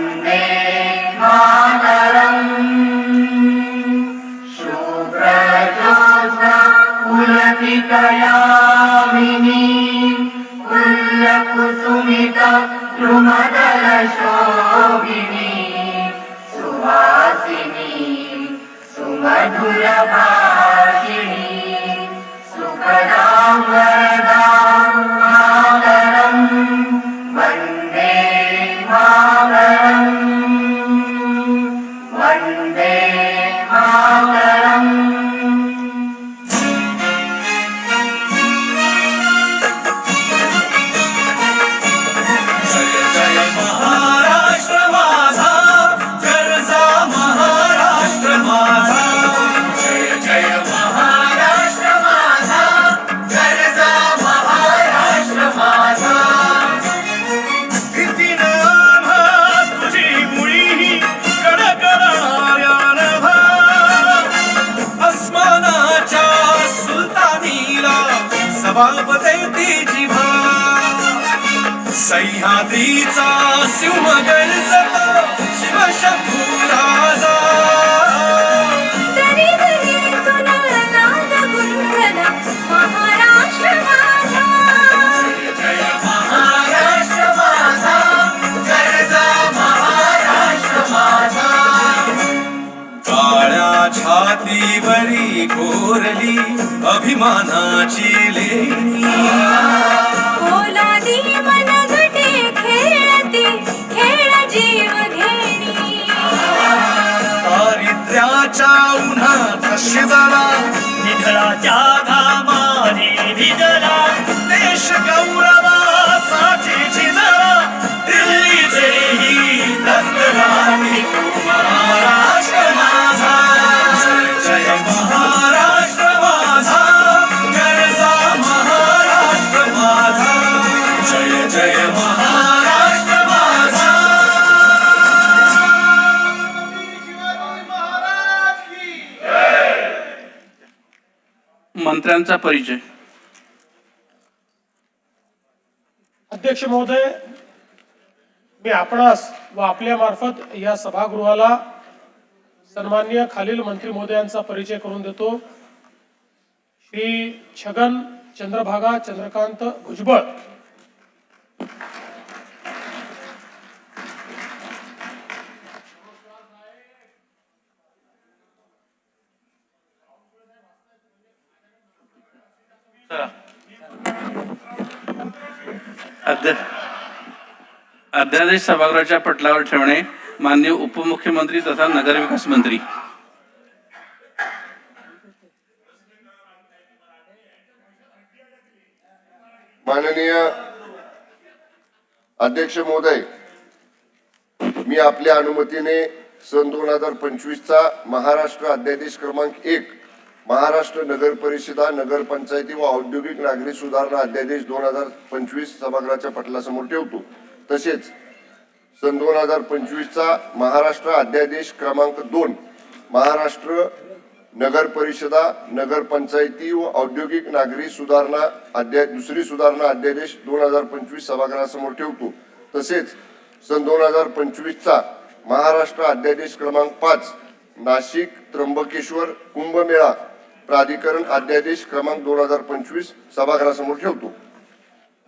वन्दे कुलितयामिनी कुल कुल्लकुसुमित द्रुमदलशोभिनी सुवासिनी सुमधुरभाषिणी सुप्रदा वरदा गरजा महाराष्ट्र माझा. काळ्या छातीवरी कोरली अभिमानाची लेणी शिजला निधळाच्या घामाने भिजला देश गौरवासाठी मंत्र्यांचा परिचय. अध्यक्ष महोदय मी आपणास व आपल्या मार्फत या सभागृहाला सन्मान्य खालील मंत्री महोदयांचा परिचय करून देतो. श्री छगन चंद्रभागा चंद्रकांत भुजबळ. अध्यादेश सभागृहाच्या पटलावर ठेवणे मान्य उपमुख्यमंत्री तथा नगरविकास मंत्री. माननीय अध्यक्ष महोदय मी आपल्या अनुमतीने सन दोन हजार पंचवीसचा महाराष्ट्र अध्यादेश क्रमांक एक महाराष्ट्र नगर परिषदा नगर पंचायती व औद्योगिक नागरी सुधारणा अध्यादेश दोन हजार पंचवीस सभागृहाच्या पटलासमोर ठेवतो. तसेच सन दोन हजार पंचवीसचा महाराष्ट्र अध्यादेश क्रमांक दोन महाराष्ट्र नगर परिषदा व औद्योगिक नागरी सुधारणा अध्याय दुसरी सुधारणा अध्यादेश दोन हजार पंचवीस सभागृहासमोर ठेवतो. तसेच सन दोन हजार पंचवीसचा महाराष्ट्र अध्यादेश क्रमांक पाच नाशिक त्र्यंबकेश्वर कुंभमेळा प्राधिकरण अध्यादेश क्रमांक दोन हजार पंचवीस सभागृहासमोर ठेवतो.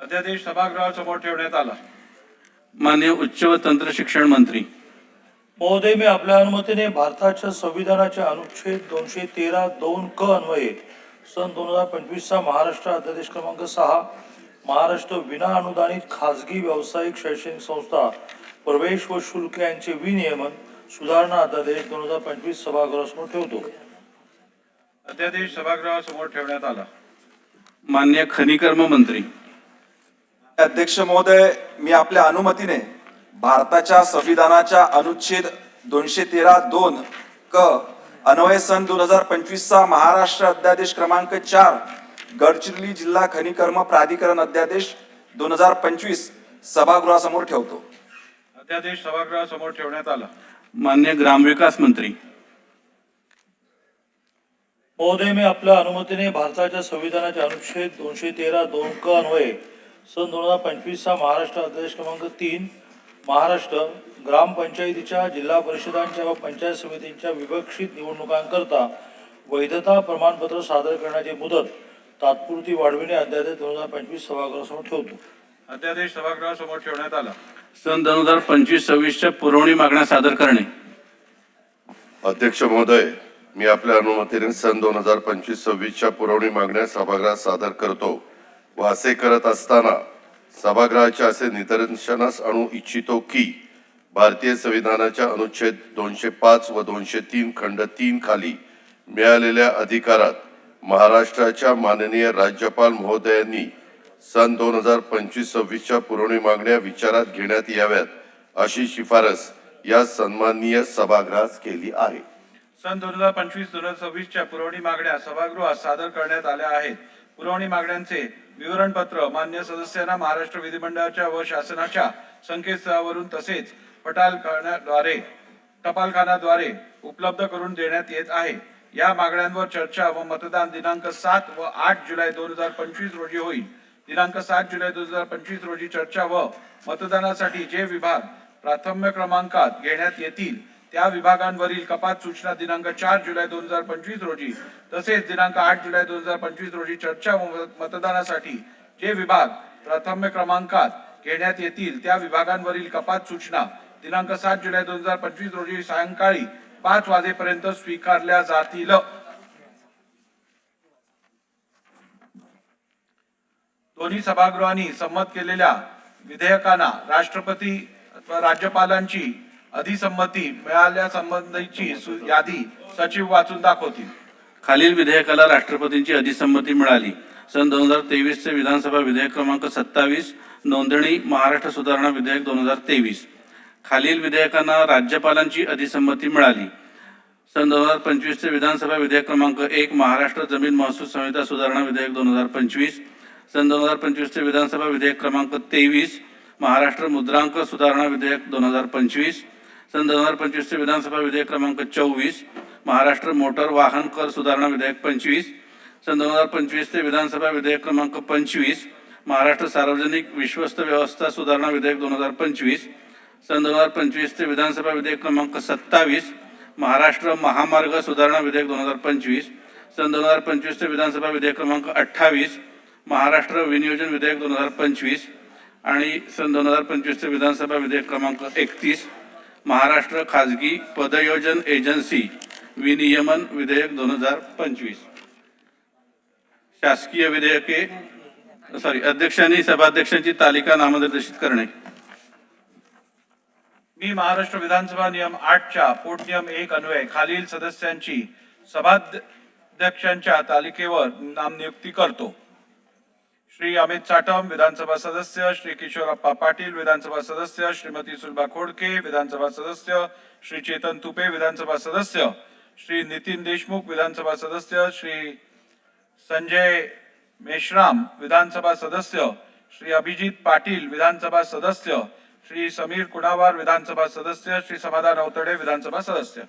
अध्यादेश सभागृहासमोर ठेवण्यात आला. मान्य उच्च व तंत्र शिक्षण मंत्री. महोदय मी आपल्या अनुमतीने भारताच्या संविधानाच्या अनुच्छेद दोनशे तेरा दोन क अन्वये सन दोन हजार पंचवीसचा महाराष्ट्र अध्यादेश क्रमांक सहा महाराष्ट्र विना अनुदानित खाजगी व्यावसायिक शैक्षणिक संस्था प्रवेश व शुल्क यांचे विनियमन सुधारणा अध्यादेश दोन हजार पंचवीस सभागृहासमोर ठेवतो. अध्यादेश सभागृहासमोर ठेवण्यात आला. मान्य खनिकर्म मंत्री. अध्यक्ष महोदय मी आपल्या अनुमतीने भारताच्या संविधानाच्या अनुच्छेद दोनशे तेरा दोन क अन्वय सन दोन हजार पंचवीस चा महाराष्ट्र अध्यादेश क्रमांक चार गडचिरोली जिल्हा खनिकर्म प्राधिकरण अध्यादेश दोन हजार पंचवीस सभागृहासमोर ठेवतो. अध्यादेश सभागृहासमोर ठेवण्यात आला. मान्य ग्रामविकास मंत्री. महोदय मी आपल्या अनुमतीने भारताच्या संविधानाचे अनुच्छेद दोनशे तेरा दोन क अन्वये सन दोन हजार पंचवीसचा महाराष्ट्र अध्यादेश क्रमांक तीन महाराष्ट्र ग्रामपंचायतीच्या जिल्हा परिषदांच्या व पंचायत समितींच्या विवक्षित निवडणुकांकरता वैधता प्रमाणपत्र सादर करण्याची मुदत तात्पुरती वाढविणे अध्यादेश दोन हजार पंचवीस सभागृहासमोर ठेवतो. अध्यादेश सभागृहासमोर ठेवण्यात आला. सन दोन हजार पंचवीस सव्वीसच्या पुरवणी मागण्या सादर करणे. अध्यक्ष महोदय मी आपल्या अनुमतीने सन दोन हजार पंचवीस सव्वीसच्या पुरवणी मागण्या सभागृहात सादर करतो. व असे करत असताना सभागृहाच्या असे निदर्शनास आणू इच्छितो की भारतीय संविधानाच्या अनुच्छेद दोनशे पाच व दोनशे तीन खंड तीन खाली मिळालेल्या अधिकारात महाराष्ट्राच्या माननीय राज्यपाल महोदयांनी सन दोन हजार पंचवीस सव्वीसच्या पुरवणी मागण्या विचारात घेण्यात याव्यात अशी शिफारस या सन्माननीय सभागृहास केली आहे. सन दोन हजार पंचवीस दोन हजार सव्वीसच्या पुरवणी मागण्या सभागृहात सादर करण्यात आल्या आहेत. पुरवणी मागण्यांचे विवरणपत्र मान्य सदस्यांना महाराष्ट्र विधिमंडळाच्या व शासनाच्या संकेतस्थळावरून तसेच पटालखान्याद्वारे टपालखान्याद्वारे उपलब्ध करून देण्यात येत आहे. या मागण्यांवर चर्चा व मतदान दिनांक सात व आठ जुलै दोन हजार पंचवीस रोजी होईल. दिनांक सात जुलै दोन हजार पंचवीस रोजी चर्चा व मतदानासाठी जे विभाग प्राथम्य क्रमांकात घेण्यात येतील त्या विभागांवरील कपात सूचना दिनांक चार जुलै दोन हजार पंचवीस रोजी तसेच दिनांक आठ जुलै दोन हजार पंचवीस रोजी चर्चा व मतदानासाठी जे विभाग प्राथम्य क्रमांकात घेण्यात येतील त्या विभागांवरील कपात सूचना दिनांक सात जुलै दोन हजार पंचवीस रोजी सायंकाळी पाच वाजेपर्यंत स्वीकारल्या जातील. दोन्ही सभागृहांनी संमत केलेल्या विधेयकांना राष्ट्रपती अथवा राज्यपालांची अधिसंमती मिळाल्यासंबंधीची यादी सचिव वाचून दाखवतील. खालील विधेयकाला राष्ट्रपतींची अधिसंमती मिळाली. सन दोन हजार तेवीसचे विधानसभा विधेयक क्रमांक सत्तावीस नोंदणी महाराष्ट्र सुधारणा विधेयक दोन हजार तेवीस. खालील विधेयकांना राज्यपालांची अधिसंमती मिळाली. सन दोन हजार पंचवीसचे विधानसभा विधेयक क्रमांक एक महाराष्ट्र जमीन महसूल संहिता सुधारणा विधेयक दोन हजार पंचवीस. सन दोन हजार पंचवीसचे विधानसभा विधेयक क्रमांक तेवीस महाराष्ट्र मुद्रांक सुधारणा विधेयक दोन हजार पंचवीस. सन दोन हजार पंचवीसचे विधानसभा विधेयक क्रमांक चोवीस महाराष्ट्र मोटर वाहन कर सुधारणा विधेयक पंचवीस सन दोन हजार पंचवीस ते विधानसभा विधेयक क्रमांक पंचवीस महाराष्ट्र सार्वजनिक विश्वस्त व्यवस्था सुधारणा विधेयक दोन हजार पंचवीस सन दोन हजार पंचवीस ते विधानसभा विधेयक क्रमांक सत्तावीस महाराष्ट्र महामार्ग सुधारणा विधेयक दोन हजार पंचवीस सन दोन हजार पंचवीस ते विधानसभा विधेयक क्रमांक अठ्ठावीस महाराष्ट्र विनियोजन विधेयक दोन हजार पंचवीस आणि सन दोन हजार पंचवीस ते विधानसभा विधेयक क्रमांक एकतीस. महाराष्ट्र खाजगी पदयोजन एजन्सी विनियमन विधेयक दोन हजार पंचवीस. शासकीय विधेयके सॉरी अध्यक्षांनी सभाध्यक्षांची तालिका नामनिर्देशित करणे. मी महाराष्ट्र विधानसभा नियम आठच्या पोटनियम एक अन्वय खालील सदस्यांची सभाध्यक्षांच्या तालिकेवर नामनियुक्ती करतो. श्री अमित साटम विधानसभा सदस्य श्री किशोरप्पा पाटील विधानसभा सदस्य श्रीमती सुलभा खोडके विधानसभा सदस्य श्री चेतन तुपे विधानसभा सदस्य श्री नितीन देशमुख विधानसभा सदस्य श्री संजय मेश्राम विधानसभा सदस्य श्री अभिजित पाटील विधानसभा सदस्य श्री समीर कुणावार विधानसभा सदस्य श्री समाधान अवतडे विधानसभा सदस्य.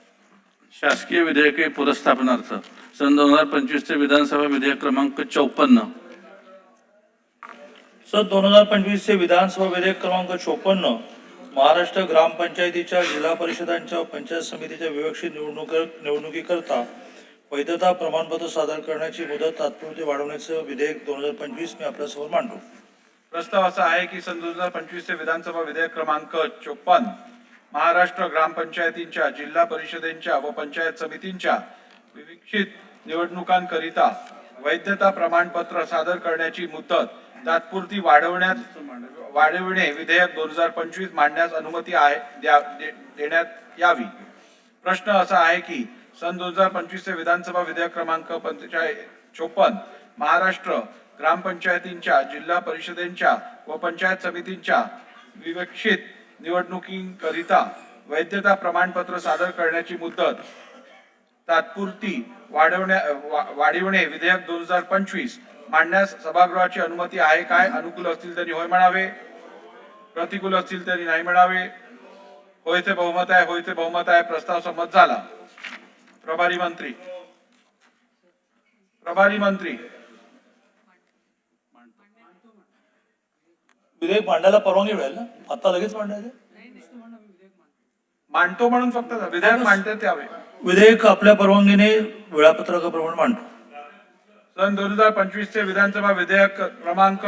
शासकीय विधेयके पुरस्थापनार्थ सन दोन हजार पंचवीसचे विधानसभा विधेयक क्रमांक चौपन्न. सन दोन हजार पंचवीसचे विधानसभा विधेयक क्रमांक चोपन्न महाराष्ट्र ग्रामपंचायतीच्या जिल्हा परिषदांच्या पंचायत समितीच्या विवक्षित निवडणूक निवडणुकीकरता वैधता प्रमाणपत्र सादर करण्याची मुदत तात्पुरती वाढवण्याचं विधेयक दोन हजार पंचवीस मी आपल्यासमोर मांडतो. प्रस्ताव असा आहे की सन दोन हजार पंचवीसचे विधानसभा विधेयक क्रमांक चोपन्न महाराष्ट्र ग्रामपंचायतींच्या जिल्हा परिषदेच्या व पंचायत समितींच्या विविक्षित निवडणुकांकरिता वैधता प्रमाणपत्र सादर करण्याची मुदत तात्पुरती वाढवण्यात वाढविणे विधेयक दोन हजार पंचवीस मांडण्यास अनुमती आहे देण्यात यावी. प्रश्न असा आहे की सन दोन हजार पंचवीस विधानसभा विधेयक क्रमांक पंचेचाळीस चोपन्न महाराष्ट्र ग्रामपंचायतींच्या जिल्हा परिषदेच्या व पंचायत समितींच्या विवक्षित निवडणुकीकरिता वैधता प्रमाणपत्र सादर करण्याची मुदत तात्पुरती वाढवण्या वाढविणे विधेयक दोन हजार पंचवीस मांडण्यास सभागृहाची अनुमती आहे काय? अनुकूल असतील तरी होय म्हणावे. प्रतिकूल असतील तरी नाही म्हणावे. होयचे बहुमत आहे होयचे बहुमत आहे प्रस्ताव संमत झाला. प्रभारी मंत्री. प्रभारी मंत्री. विधेयक मांडायला परवानगी मिळेल ना? आता लगेच मांडायचं? मांडतो म्हणून फक्त विधेयक मांडण्यात यावे विधेयक आपल्या परवानगीने वेळापत्रकाप्रमाणे मांडतो. सन दोन हजार पंचवीस चे विधानसभा विधेयक क्रमांक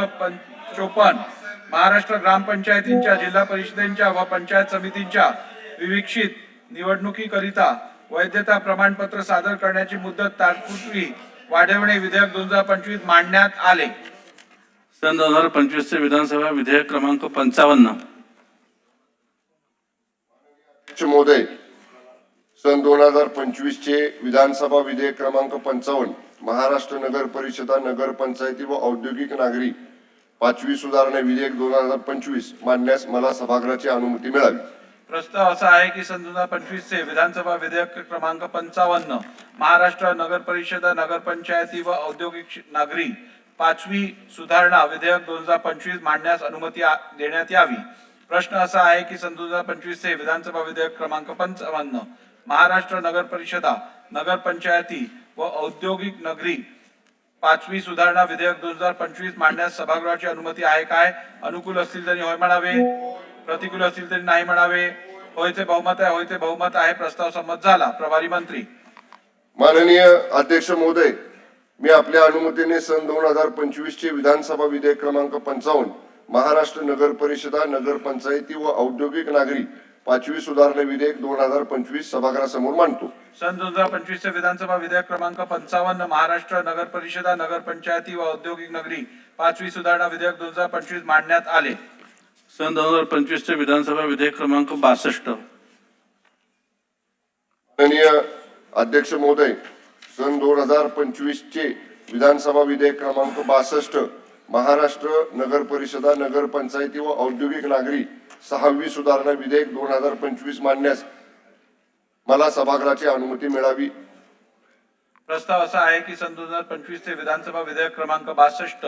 चोपन्न महाराष्ट्र ग्रामपंचायतींच्या जिल्हा परिषदेच्या व पंचायत समितींच्या विविक्षित निवडणुकीकरिता वैधता प्रमाणपत्र सादर करण्याची मुदत तात्पुरती वाढवणे विधेयक दोन हजार पंचवीस मांडण्यात आले. सन दोन हजार पंचवीसचे विधानसभा विधेयक क्रमांक पंचावन्न. महोदय सन दोन हजार पंचवीसचे विधानसभा विधेयक क्रमांक पंचावन्न महाराष्ट्र नगर परिषदा नगर पंचायती व औद्योगिक नागरी पाचवी सुधारणा विधेयक दोन हजार पंचवीस मांडण्यास मला सभागृहाची अनुमती मिळावी. प्रस्ताव असा आहे की सन दोन हजार पंचवीस चे विधानसभा विधेयक क्रमांक पंचावन्न महाराष्ट्र नगर परिषदा नगर पंचायती व औद्योगिक नागरी पाचवी सुधारणा विधेयक दोन हजार पंचवीस मांडण्यास अनुमती देण्यात यावी. प्रश्न असा आहे की सन दोन हजार पंचवीस चे विधानसभा विधेयक क्रमांक पंचावन्न महाराष्ट्र नगर परिषदा नगर पंचायती व औद्योगिक नगरी. पाचवी सुधारणा विधेयक दोन हजार पंचवीस मांडण्यास सभागृहाची अनुमती आहे काय? अनुकूल असतील तरी होय म्हणावे. प्रतिकूल असतील तरी नाही म्हणावे. होयचे बहुमत आहे होयचे बहुमत आहे प्रस्ताव संमत झाला. प्रभारी मंत्री. माननीय अध्यक्ष महोदय मी आपल्या अनुमतीने सन दोन हजार पंचवीस चे विधानसभा विधेयक क्रमांक पंचावन्न महाराष्ट्र नगर परिषदा नगर पंचायती व औद्योगिक नागरी पाचवी सुधारणा विधेयक दोन हजार पंचवीस सभागृहासमोर मांडतो. सन दोन हजार पंचवीस चे विधानसभा विधेयक क्रमांक पंचावन्न महाराष्ट्र नगर परिषदा नगर पंचायती व औद्योगिक नगरी पाचवी सुधारणा विधेयक दोन हजार पंचवीस मांडण्यात आले. सन दोन हजार पंचवीसचे विधानसभा विधेयक क्रमांक बासष्ट. माननीय अध्यक्ष महोदय सन दोन हजार पंचवीस चे विधानसभा विधेयक क्रमांक बासष्ट महाराष्ट्र नगर परिषदा नगर पंचायती व औद्योगिक नागरी सहावी सुधारणा विधेयक दोन हजार पंचवीस मांडण्यास मला सभागृहाची अनुमती मिळावी. प्रस्ताव असा आहे की सन दोन हजार पंचवीस चे विधानसभा विधेयक क्रमांक बासष्ट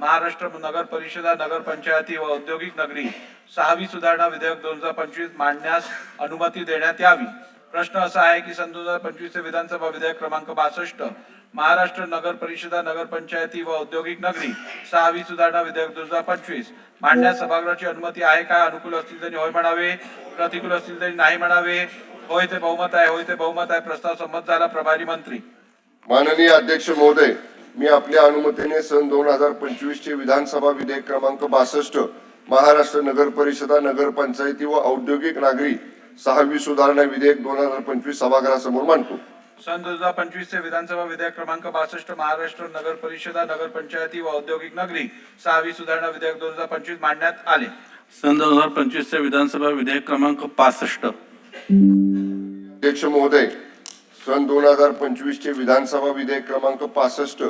महाराष्ट्र नगर परिषदा नगर पंचायती व औद्योगिक नगरी सहावी सुधारणा विधेयक दोन हजार पंचवीस मांडण्यास अनुमती देण्यात यावी. प्रश्न असा आहे की सन दोन हजार पंचवीस चे विधानसभा विधेयक क्रमांक बासष्ट महाराष्ट्र नगर परिषदा नगर पंचायती व औद्योगिक नगरी सहावी सुधारणा विधेयक दोन हजार पंचवीस. मांडण्यास सभागृहाची अनुमती आहे का? अनुकूल असतील तरी होय म्हणावे. प्रतिकूल असतील तरी नाही म्हणावे. होय ते बहुमत आहे होय ते बहुमत आहे. प्रस्ताव संमत झाला. प्रभारी मंत्री. माननीय अध्यक्ष महोदय मी आपल्या अनुमतीने सन दोन हजार पंचवीस चे विधानसभा विधेयक क्रमांक बासष्ट महाराष्ट्र नगर परिषदा नगर पंचायती व औद्योगिक नागरी सहावी सुधारणा विधेयक दोन हजार पंचवीस सभागृहासमोर मांडतो. सन दोन हजार पंचवीस चे विधानसभा विधेयक क्रमांक बासष्ट महाराष्ट्र नगर परिषदा नगर पंचायती व औद्योगिक नगरी सहावी सुधारणा विधेयक दोन हजार पंचवीस मांडण्यात आले. सन दोन हजार पंचवीसचे विधानसभा विधेयक क्रमांक पासष्ट अध्यक्ष महोदय सन दोन हजार पंचवीस चे विधानसभा विधेयक क्रमांक पासष्ट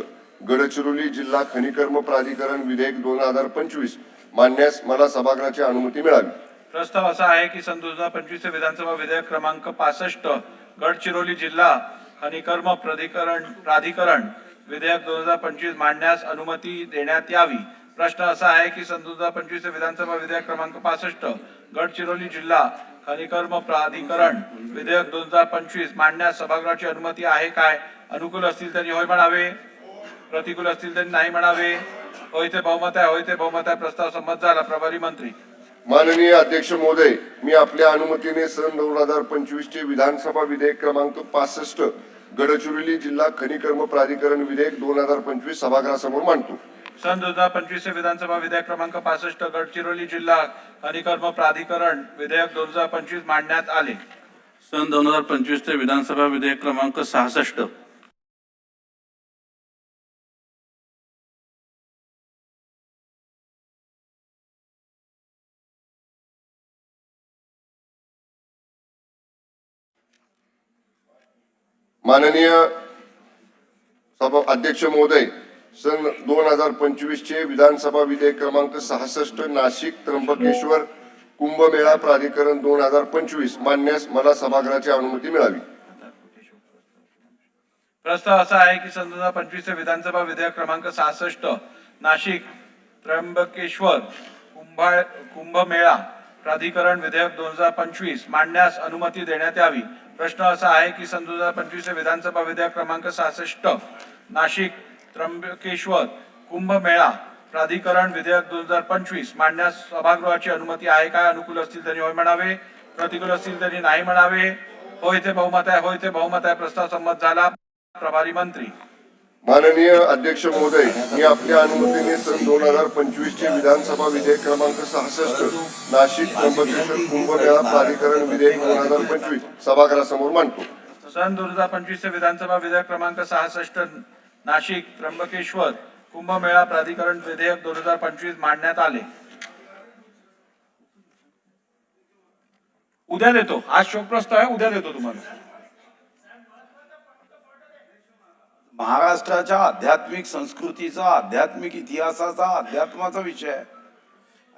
गडचिरोली जिल्हा खनिकर्म प्राधिकरण विधेयक दोन हजार पंचवीस मांडण्यास मला सभागृहाची अनुमती मिळावी. प्रस्ताव असा आहे की सन दोन हजार पंचवीस चे विधानसभा विधेयक क्रमांक पासष्ट गडचिरोली जिल्हा खनिकर्म प्राधिकरण प्राधिकरण विधेयक दोन हजार पंचवीस मांडण्यास अनुमती देण्यात यावी. प्रश्न असा आहे की सन दोन हजार पंचवीस विधानसभा विधेयक क्रमांक पासष्ट गडचिरोली जिल्हा खनिकर्म प्राधिकरण विधेयक दोन हजार पंचवीस मांडण्यास सभागृहाची अनुमती आहे काय? अनुकूल असतील तरी होय म्हणावे. प्रतिकूल असतील तरी नाही म्हणावे. होय ते बहुमत आहे होय ते बहुमत आहे प्रस्ताव संमत झाला. प्रभारी मंत्री माननीय अध्यक्ष महोदय मी आपल्या अनुमतीने सन दोन हजार पंचवीस चे विधानसभा विधेयक क्रमांक पासष्ट गडचिरोली जिल्हा खनिकर्म प्राधिकरण विधेयक दोन हजार पंचवीस सभागृहासमोर मांडतो. सन दोन हजार पंचवीस चे विधानसभा विधेयक क्रमांक पासष्ट गडचिरोली जिल्हा खनिकर्म प्राधिकरण विधेयक दोन हजार पंचवीस मांडण्यात आले. सन दोन हजार पंचवीसचे विधानसभा विधेयक क्रमांक सहासष्ट माननीय सभा अध्यक्ष महोदय सन दोन हजार पंचवीस चे विधानसभा विधेयक क्रमांक सहासष्ट नाशिक त्र्यंबकेश्वर कुंभमेळा प्राधिकरण दोन हजार पंचवीस मांडण्यास मला सभागृहाची अनुमती मिळावी. प्रस्ताव असा आहे की सन दोन हजार पंचवीस विधानसभा विधेयक क्रमांक सहासष्ट नाशिक त्र्यंबकेश्वर कुंभा कुंभमेळा प्राधिकरण विधेयक दोन हजार पंचवीस मांडण्यास अनुमती देण्यात यावी. प्रश्न असा आहे की सन दोन हजार पंचवीसचे विधानसभा विधेयक क्रमांक सहासष्ट नाशिक त्र्यंबकेश्वर कुंभमेळा प्राधिकरण विधेयक दोन हजार पंचवीस मांडण्यास सभागृहाची अनुमती आहे काय? अनुकूल असतील तरी होय म्हणावे. प्रतिकूल असतील तरी नाही म्हणावे. होय ते बहुमत आहे होयचे बहुमत आहे. प्रस्ताव संमत झाला. प्रभारी मंत्री माननीय अध्यक्ष महोदय मी आपल्या अनुमतीने सन दोन हजार पंचवीस चे विधानसभा विधेयक क्रमांक सहासष्ट नाशिक त्र्यंबकेश्वर कुंभमेळा प्राधिकरण विधेयक दोन हजार पंचवीस सभागृहासमोर मांडतो. सन दोन हजार पंचवीस चे विधानसभा विधेयक क्रमांक सहासष्ट नाशिक त्र्यंबकेश्वर कुंभमेळा प्राधिकरण विधेयक दोन हजार पंचवीस मांडण्यात आले. उद्या देतो. आज शोक प्रस्ताव आहे उद्या देतो तुम्हाला. महाराष्ट्राच्या आध्यात्मिक संस्कृतीचा आध्यात्मिक इतिहासाचा अध्यात्माचा विषय आहे.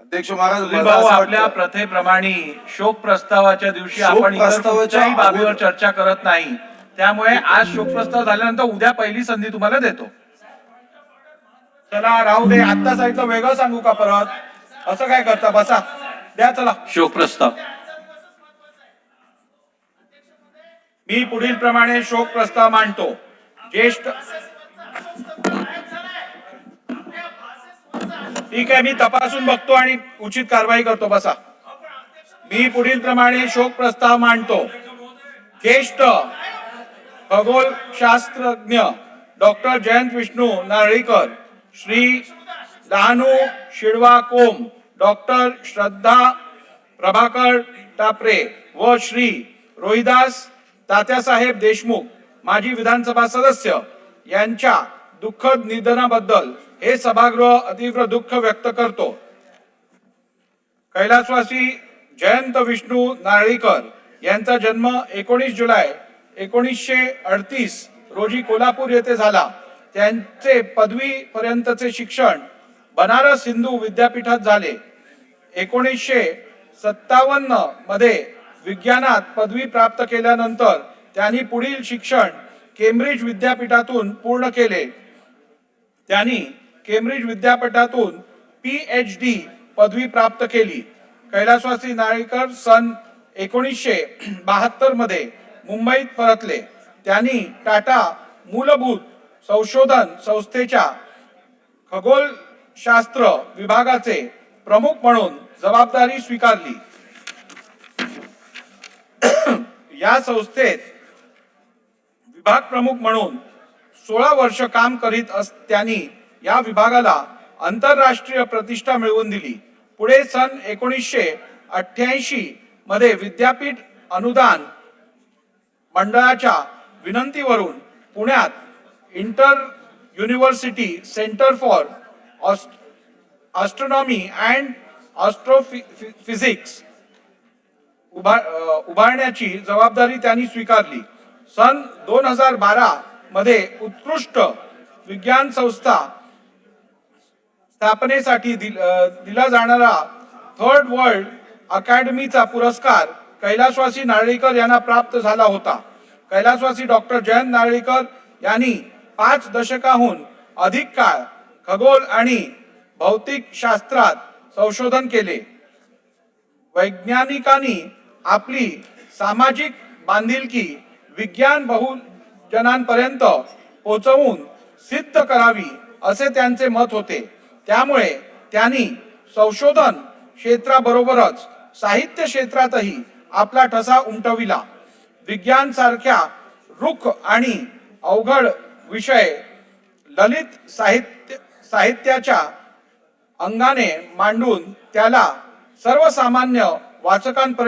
अध्यक्ष महाराज आपल्या प्रथेप्रमाणे शोक प्रस्तावाच्या दिवशी आपण कुठच्याही बाबीवर चर्चा करत नाही. त्यामुळे आज शोक प्रस्ताव झाल्यानंतर उद्या पहिली संधी तुम्हाला देतो. चला राहू दे. आता सांगितलं वेगळं सांगू का परत? असं काय करता? बसा. द्या चला. शोक प्रस्ताव. मी पुढील प्रमाणे शोक प्रस्ताव मांडतो. ज्येष्ठ ठीक आहे मी तपासून बघतो आणि उचित कारवाई करतो बसा. मी पुढील प्रमाणे शोक प्रस्ताव मांडतो. ज्येष्ठ खगोलशास्त्रज्ञ डॉक्टर जयंत विष्णू नारळीकर श्री डहाणू शिडवा कोम डॉक्टर श्रद्धा प्रभाकर टापरे व श्री रोहिदास तात्यासाहेब देशमुख. माजी विधानसभा सदस्य यांच्या दुःखद निधनाबद्दल हे सभागृह अतीव्र दुःख व्यक्त करतो. कैलासवासी जयंत विष्णू नारळीकर यांचा जन्म एकोणीस जुलै एकोणीसशे अडतीस रोजी कोल्हापूर येथे झाला. त्यांचे पदवी पर्यंतचे शिक्षण बनारस हिंदू विद्यापीठात झाले. एकोणीसशे सत्तावन्नमध्ये विज्ञानात पदवी प्राप्त केल्यानंतर त्यांनी पुढील शिक्षण केम्ब्रिज विद्यापीठातून पूर्ण केले. त्यांनी केम्ब्रिज विद्यापीठातून पी एच डी पदवी प्राप्त केली. कैलासवासी नाळेकर सन एकोणीसशे बहात्तरमध्ये मुंबईत परतले. त्यांनी टाटा मूलभूत संशोधन संस्थेच्या खगोलशास्त्र विभागाचे प्रमुख म्हणून जबाबदारी स्वीकारली. या संस्थेत विभाग प्रमुख म्हणून सोळा वर्ष काम करीत अस त्यांनी या विभागाला आंतरराष्ट्रीय प्रतिष्ठा मिळवून दिली. पुढे सन एकोणीसशे अठ्ठ्याऐंशी मध्ये विद्यापीठ अनुदान मंडळाच्या विनंतीवरून पुण्यात inter university centre for astronomy and astrophysics उभा उभारण्याची जबाबदारी त्यांनी स्वीकारली. सन दोन हजार बारा मध्ये उत्कृष्ट विज्ञान संस्था स्थापनेसाठी दिल- दिला जाणारा थर्ड वर्ल्ड अकॅडमीचा पुरस्कार कैलासवासी नारळीकर यांना प्राप्त झाला होता. कैलासवासी डॉक्टर जयंत नारळीकर यांनी पाच दशकाहून अधिक काळ खगोल आणि भौतिक शास्त्रात संशोधन केले. वैज्ञानिकांनी आपली सामाजिक बांधिलकी विज्ञान बहुजनांपर्यंत पोहोचवून सिद्ध करावी असे त्यांचे मत होते. त्यामुळे त्यांनी संशोधन क्षेत्राबरोबरच साहित्य क्षेत्रातही आपला ठसा उमटविला. विज्ञान सारख्या रुख आणि अवघड विषय ललित साहित्य साहित्याच्या अंगाने मांडून त्याला सर्वसामान्य वाचकांपर्यंत